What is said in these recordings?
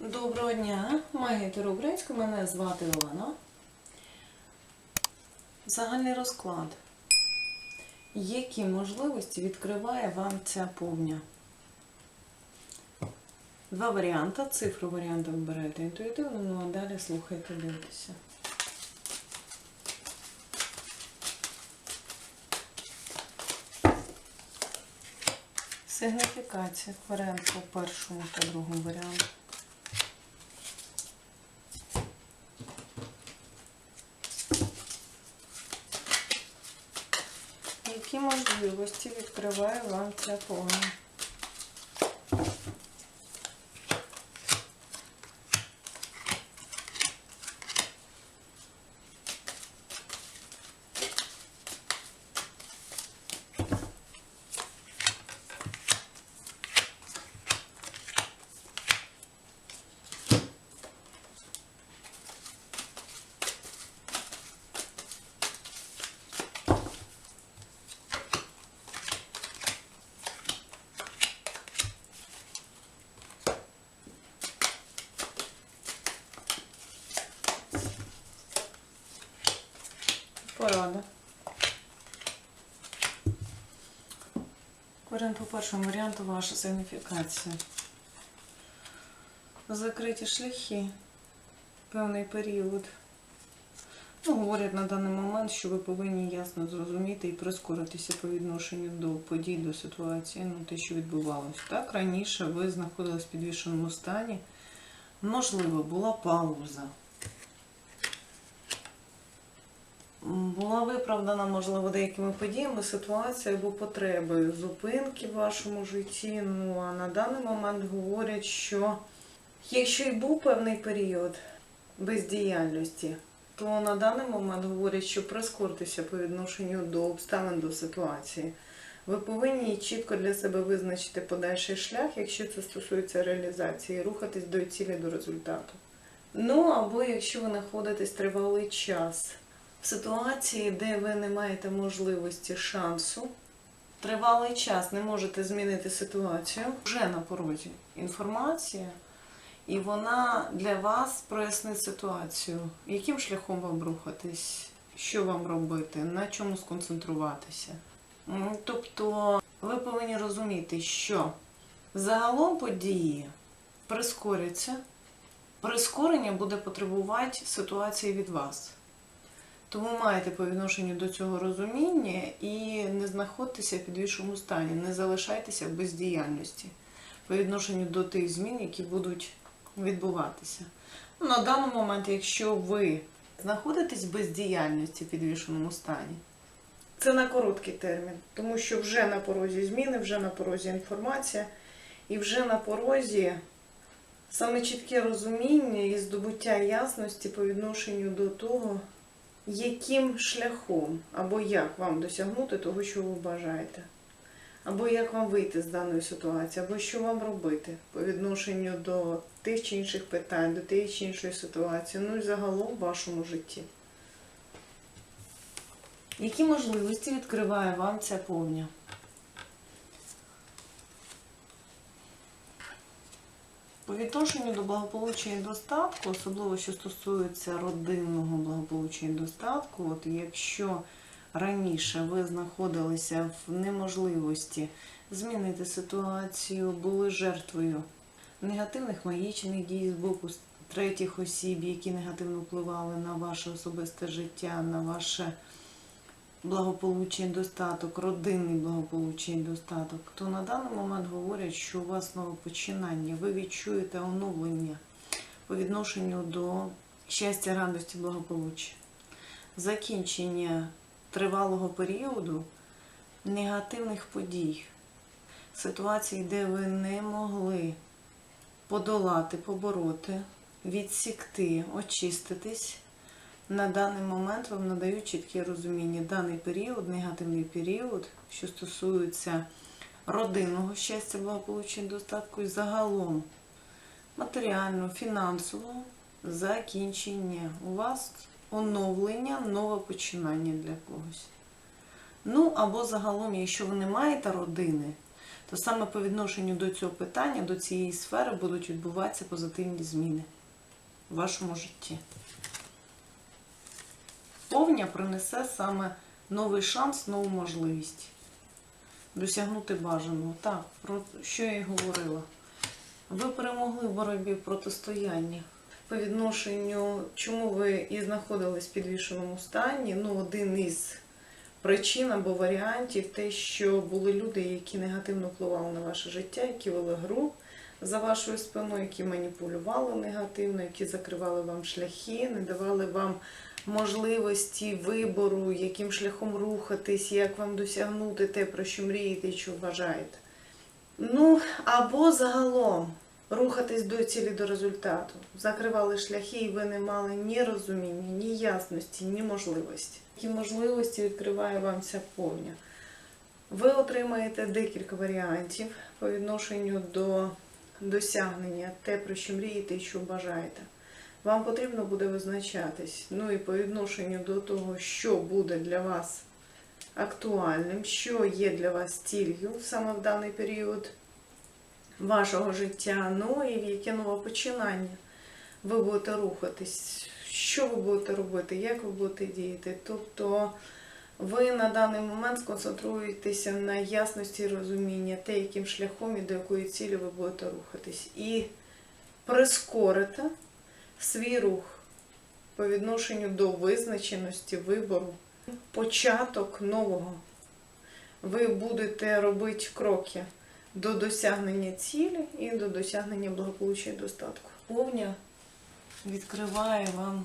Доброго дня, магія Таро мене звати Олена. Загальний розклад. Які можливості відкриває вам ця повня? Два варіанти. Цифру варіанту вибираєте інтуїтивно, ну а далі слухайте, дивитеся. Сигніфікація. Варіант по першому та другому варіанту. Які можливості відкриває вам ця повня? Порада. Варіант по першому варіанту ваша сигніфікація. Закриті шляхи, певний період. Ну, говорять на даний момент, що ви повинні ясно зрозуміти і прискоритися по відношенню до подій, до ситуації, ну те, що відбувалося. Так, раніше ви знаходились в підвішеному стані. Можливо, була пауза. Була виправдана, можливо, деякими подіями ситуація або потребою зупинки в вашому житті. Ну а на даний момент говорять, що якщо і був певний період бездіяльності, то на даний момент говорять, що прискоритися по відношенню до обставин до ситуації. Ви повинні чітко для себе визначити подальший шлях, якщо це стосується реалізації, рухатись до цілі до результату. Ну або якщо ви знаходитесь тривалий час в ситуації, де ви не маєте можливості шансу, тривалий час не можете змінити ситуацію, вже на порозі інформація, і вона для вас прояснить ситуацію, яким шляхом вам рухатись, що вам робити, на чому сконцентруватися. Тобто ви повинні розуміти, що загалом події прискоряться, прискорення буде потребувати ситуації від вас. Тому маєте по відношенню до цього розуміння і не знаходьтеся в підвішеному стані, не залишайтеся в бездіяльності по відношенню до тих змін, які будуть відбуватися. Ну, На даний момент, якщо ви знаходитесь в бездіяльності в підвішеному стані, це на короткий термін, тому що вже на порозі зміни, вже на порозі інформація, і вже на порозі саме чітке розуміння і здобуття ясності по відношенню до того, яким шляхом або як вам досягнути того, що ви бажаєте, або як вам вийти з даної ситуації, або що вам робити по відношенню до тих чи інших питань, до тієї чи іншої ситуації, ну і загалом в вашому житті. Які можливості відкриває вам ця повня? По відношенню до благополуччя і достатку, особливо що стосується родинного благополуччя і достатку, от якщо раніше ви знаходилися в неможливості змінити ситуацію, були жертвою негативних магічних дій з боку третіх осіб, які негативно впливали на ваше особисте життя, на ваше благополуччя і достаток, родинний благополуччя і достаток, то на даний момент говорять, що у вас нове починання, ви відчуєте оновлення по відношенню до щастя, радості, благополуччя. Закінчення тривалого періоду негативних подій, ситуацій, де ви не могли подолати, побороти, відсікти, очиститись на даний момент вам надають чітке розуміння. Даний період, негативний період, що стосується родинного щастя, благополуччя, достатку і загалом матеріального, фінансового закінчення. У вас оновлення, нове починання для когось. Ну, або загалом, якщо ви не маєте родини, то саме по відношенню до цього питання, до цієї сфери будуть відбуватися позитивні зміни в вашому житті. Повня принесе саме новий шанс, нову можливість досягнути бажаного. Так, про що я й говорила. Ви перемогли в боротьбі в протистоянні. По відношенню, чому ви і знаходились в підвішеному стані, ну, один із причин або варіантів те, що були люди, які негативно впливали на ваше життя, які вели гру за вашою спиною, які маніпулювали негативно, які закривали вам шляхи, не давали вам можливості вибору, яким шляхом рухатись, як вам досягнути те, про що мрієте і що вважаєте. Ну, або загалом рухатись до цілі до результату. Закривали шляхи, і ви не мали ні розуміння, ні ясності, ні можливості. Які можливості відкриває вам ця повня. Ви отримаєте декілька варіантів по відношенню до досягнення, те, про що мрієте і що бажаєте. Вам потрібно буде визначатись. Ну і по відношенню до того, що буде для вас актуальним, що є для вас ціллю саме в даний період вашого життя, ну і в яке нове починання ви будете рухатись, що ви будете робити, як ви будете діяти. Тобто ви на даний момент сконцентруєтеся на ясності і розуміння, те, яким шляхом і до якої цілі ви будете рухатись. І прискорите свій рух по відношенню до визначеності вибору, початок нового. Ви будете робити кроки до досягнення цілі і до досягнення благополуччя і достатку. Повня відкриває вам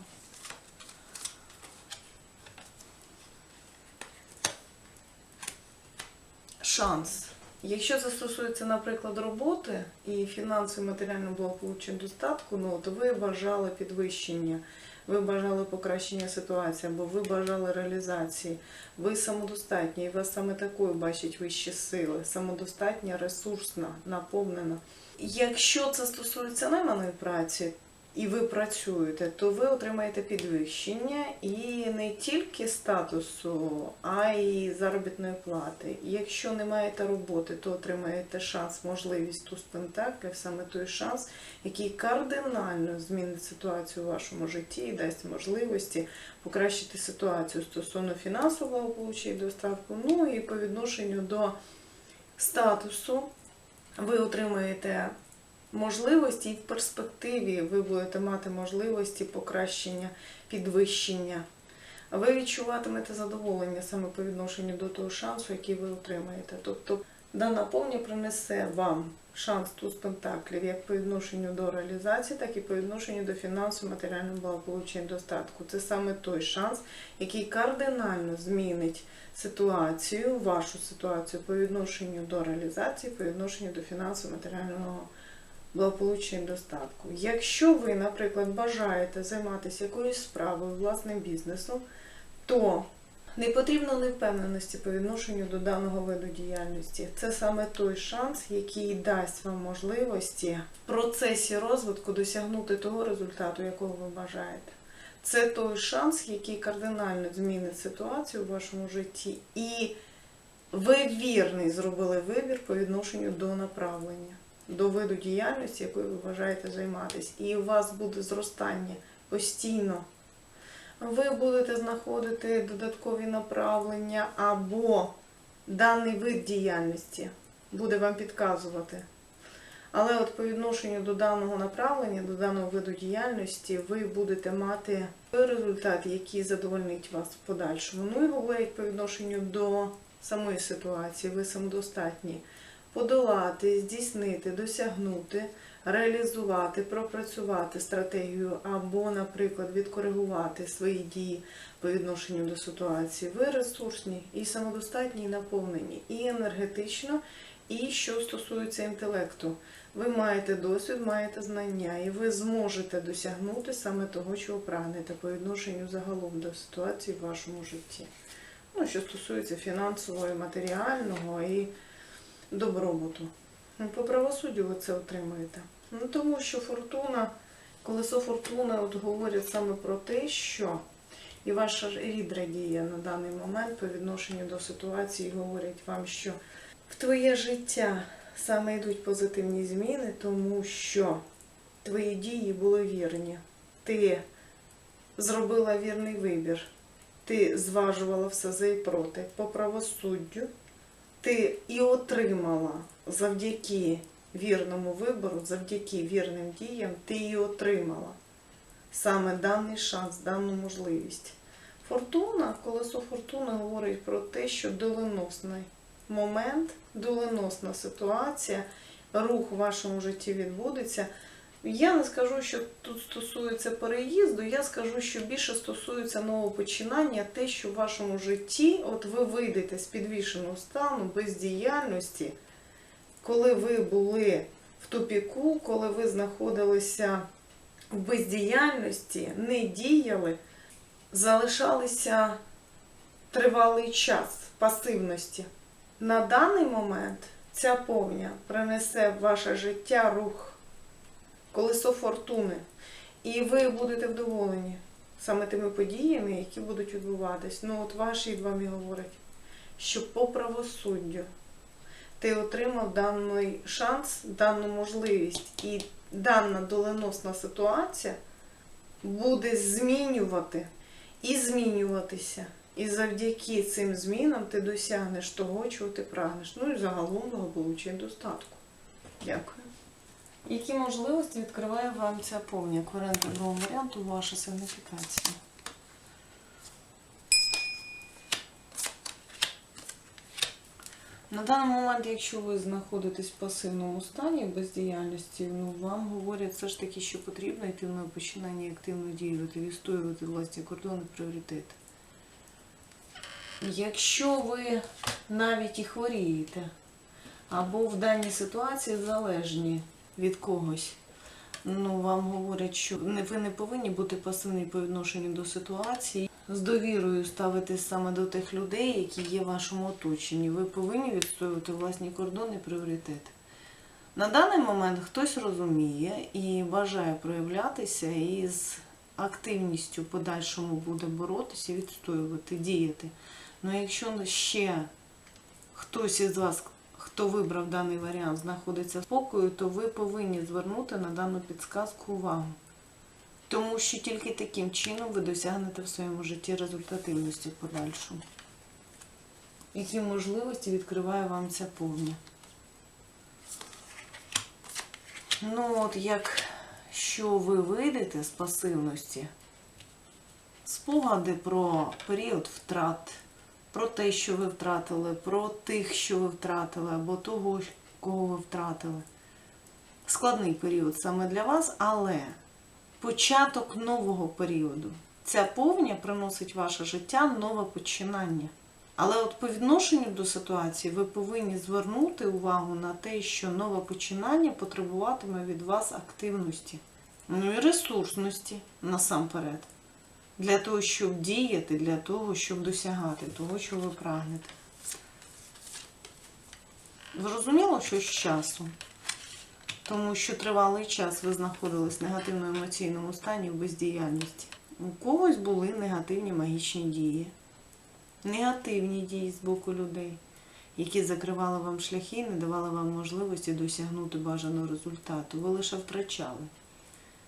шанс. Якщо це стосується, наприклад, роботи і фінансового матеріального благополуччя достатку, ну то ви бажали підвищення, ви бажали покращення ситуації, або ви бажали реалізації, ви самодостатні, і вас саме такою бачать вищі сили, самодостатня, ресурсна, наповнена. Якщо це стосується найманої праці, і ви працюєте, то ви отримаєте підвищення і не тільки статусу, а й заробітної плати. Якщо не маєте роботи, то отримаєте шанс, можливість туз пентаклів, саме той шанс, який кардинально змінить ситуацію у вашому житті і дасть можливості покращити ситуацію стосовно фінансового благополуччя і достатку. Ну і по відношенню до статусу ви отримаєте можливості, і в перспективі ви будете мати можливості покращення, підвищення. Ви відчуватимете задоволення саме по відношенню до того шансу, який ви отримаєте. Тобто дана повня принесе вам шанс туз пентаклів як по відношенню до реалізації, так і по відношенню до фінансового, матеріального благополуччя і достатку. Це саме той шанс, який кардинально змінить ситуацію, вашу ситуацію по відношенню до реалізації, по відношенню до фінансового, матеріального благополуччя і достатку. Якщо ви, наприклад, бажаєте займатися якоюсь справою, власним бізнесом, то не потрібно невпевненості по відношенню до даного виду діяльності. Це саме той шанс, який дасть вам можливості в процесі розвитку досягнути того результату, якого ви бажаєте. Це той шанс, який кардинально змінить ситуацію в вашому житті. І ви вірний зробили вибір по відношенню до направлення до виду діяльності, якою ви бажаєте займатися, і у вас буде зростання постійно. Ви будете знаходити додаткові направлення або даний вид діяльності буде вам підказувати. Але от по відношенню до даного направлення, до даного виду діяльності, ви будете мати той результат, який задовольнить вас в подальшому. Ну і говорять по відношенню до самої ситуації, ви самодостатні подолати, здійснити, досягнути, реалізувати, пропрацювати стратегію або, наприклад, відкоригувати свої дії по відношенню до ситуації. Ви ресурсні і самодостатні, і наповнені, і енергетично, і що стосується інтелекту. Ви маєте досвід, маєте знання, і ви зможете досягнути саме того, чого прагнете по відношенню загалом до ситуації в вашому житті. Ну, що стосується фінансового і матеріального добробуту. Ну, По правосуддю ви це отримаєте. Ну, тому що фортуна, колесо фортуни от говорять саме про те, що і ваша рід радіє на даний момент по відношенню до ситуації, говорять вам, що в твоє життя саме йдуть позитивні зміни, тому що твої дії були вірні. Ти зробила вірний вибір. Ти зважувала все за і проти по правосуддю. Ти і отримала завдяки вірному вибору, завдяки вірним діям, ти і отримала саме даний шанс, дану можливість. Фортуна, колесо фортуни говорить про те, що доленосний момент, доленосна ситуація, рух в вашому житті відбудеться. Я не скажу, що тут стосується переїзду, я скажу, що більше стосується нового починання, те, що в вашому житті, от ви вийдете з підвішеного стану, бездіяльності, коли ви були в тупіку, коли ви знаходилися в бездіяльності, не діяли, залишалися тривалий час пасивності. На даний момент ця повня принесе в ваше життя рух колесо фортуни. І ви будете вдоволені саме тими подіями, які будуть відбуватись. Ну, от ваші і говорять, що по правосуддю ти отримав даний шанс, дану можливість, і дана доленосна ситуація буде змінювати і змінюватися. І завдяки цим змінам ти досягнеш того, чого ти прагнеш. Ну і загалом благополуччя і достатку. Дякую. Які можливості відкриває вам ця повня? Варіант другого варіанту ваша сигніфікація. На даний момент, якщо ви знаходитесь в пасивному стані бездіяльності, ну вам говорять все ж таки, що потрібно йти в починання активно діяти, відстоювати власні кордони, пріоритети. Якщо ви навіть і хворієте, або в даній ситуації залежні від когось, ну вам говорять, що ви не повинні бути пасивні по відношенню до ситуації. З довірою ставитись саме до тих людей, які є в вашому оточенні. Ви повинні відстоювати власні кордони, пріоритети. На даний момент хтось розуміє і бажає проявлятися і з активністю подальшому буде боротися, відстоювати, діяти. Ну якщо ще хтось із вас, хто вибрав даний варіант, знаходиться спокою, то ви повинні звернути на дану підсказку увагу. Тому що тільки таким чином ви досягнете в своєму житті результативності в подальшому. Які можливості відкриває вам ця повня? Ну, от як що ви вийдете з пасивності, спогади про період втрат, про те, що ви втратили, про тих, що ви втратили, або того, кого ви втратили. Складний період саме для вас, але початок нового періоду. Ця повня приносить ваше життя нове починання. Але от по відношенню до ситуації ви повинні звернути увагу на те, що нове починання потребуватиме від вас активності, ну і ресурсності насамперед. Для того, щоб діяти, для того, щоб досягати того, що ви прагнете. Зрозуміло, що з часом. Тому що тривалий час ви знаходились в негативно-емоційному стані в бездіяльності. У когось були негативні магічні дії, негативні дії з боку людей, які закривали вам шляхи і не давали вам можливості досягнути бажаного результату. Ви лише втрачали.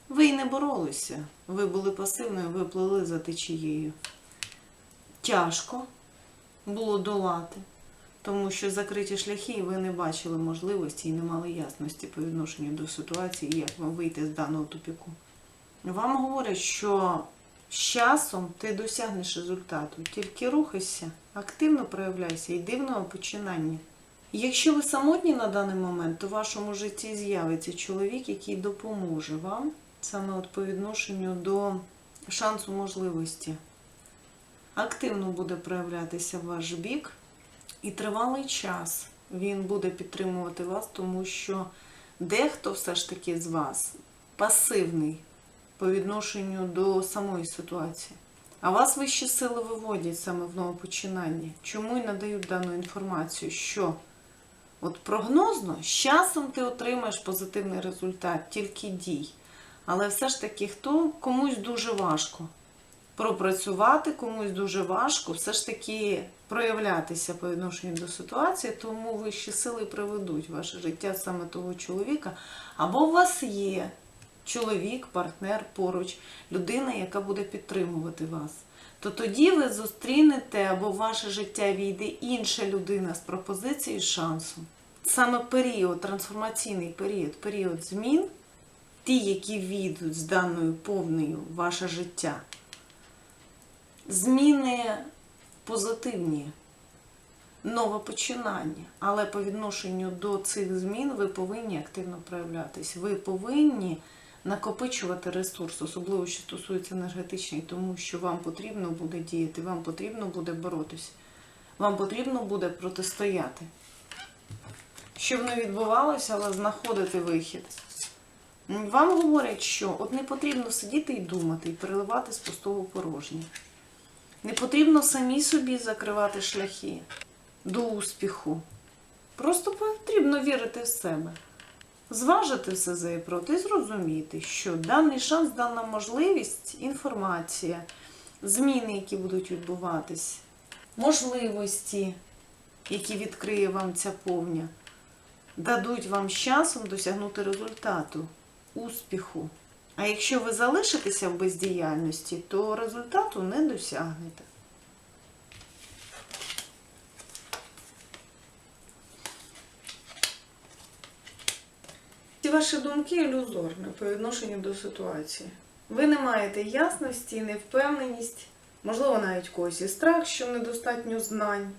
Ви й не боролися, ви були пасивною, ви плили за течією. Тяжко було долати тому що закриті шляхи, і ви не бачили можливості і не мали ясності по відношенню до ситуації, як вам вийти з даного тупіку. Вам говорять, що з часом ти досягнеш результату, тільки рухайся, активно проявляйся і дивного починання. Якщо ви самотні на даний момент, то в вашому житті з'явиться чоловік, який допоможе вам саме от по відношенню до шансу можливості. Активно буде проявлятися ваш бік. І тривалий час він буде підтримувати вас, тому що дехто все ж таки з вас пасивний по відношенню до самої ситуації. А вас вищі сили виводять саме в новопочинанні. Чому й надають дану інформацію? Що от прогнозно, з часом ти отримаєш позитивний результат, тільки дій. Але все ж таки, хто комусь дуже важко. пропрацювати, комусь дуже важко все ж таки проявлятися по відношенню до ситуації, тому вищі сили приведуть ваше життя саме того чоловіка. Або у вас є чоловік, партнер поруч, людина, яка буде підтримувати вас. То тоді ви зустрінете або в ваше життя війде інша людина з пропозицією з шансом. Саме період, трансформаційний період, період змін, ті, які війдуть з даною повною ваше життя, зміни позитивні, нове починання. Але по відношенню до цих змін ви повинні активно проявлятись. Ви повинні накопичувати ресурс, особливо що стосується енергетичний, тому що вам потрібно буде діяти, вам потрібно буде боротися, вам потрібно буде протистояти. Щоб не відбувалося, але знаходити вихід. Вам говорять, що от не потрібно сидіти і думати, і переливати з пустого порожнє. Не потрібно самі собі закривати шляхи до успіху. Просто потрібно вірити в себе. Зважити все за і проти і зрозуміти, що даний шанс, дана можливість, інформація, зміни, які будуть відбуватись, можливості, які відкриє вам ця повня, дадуть вам з часом досягнути результату, успіху. А якщо ви залишитеся в бездіяльності, то результату не досягнете. Ці ваші думки ілюзорні по відношенню до ситуації. Ви не маєте ясності, невпевненість, можливо, навіть когось і страх, що недостатньо знань,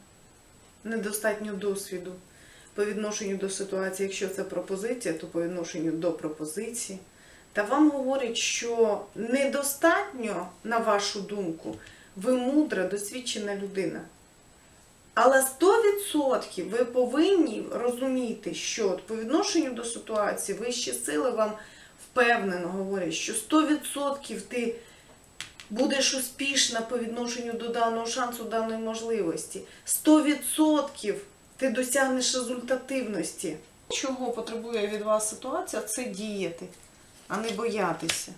недостатньо досвіду по відношенню до ситуації. Якщо це пропозиція, то по відношенню до пропозиції. Та вам говорять, що недостатньо, на вашу думку, ви мудра, досвідчена людина. Але 100% ви повинні розуміти, що по відношенню до ситуації вищі сили вам впевнено говорять, що 100% ти будеш успішна по відношенню до даного шансу, даної можливості. 100% ти досягнеш результативності. Чого потребує від вас ситуація, це діяти, а не боятися.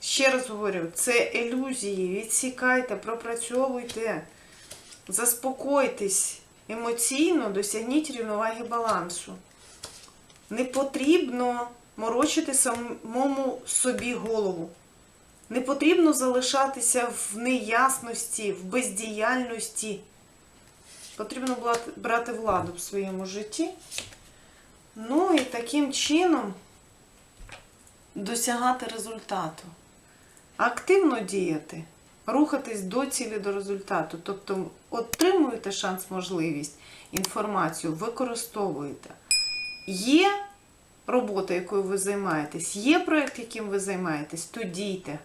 Ще раз говорю, це ілюзії. Відсікайте, пропрацьовуйте. Заспокойтесь емоційно, досягніть рівноваги балансу. Не потрібно морочити самому собі голову. Не потрібно залишатися в неясності, в бездіяльності. Потрібно брати владу в своєму житті. Ну і таким чином досягати результату. Активно діяти рухатись до цілі до результату. Тобто отримуєте шанс, можливість, інформацію, використовуєте. Є робота, якою ви займаєтесь, є проєкт, яким ви займаєтесь, то дійте.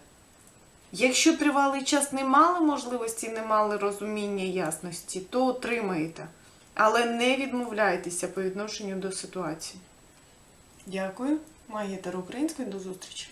Якщо тривалий час не мали можливості, не мали розуміння ясності, то отримаєте. Але не відмовляйтеся по відношенню до ситуації. Дякую. Магія Таро Української. До зустрічі!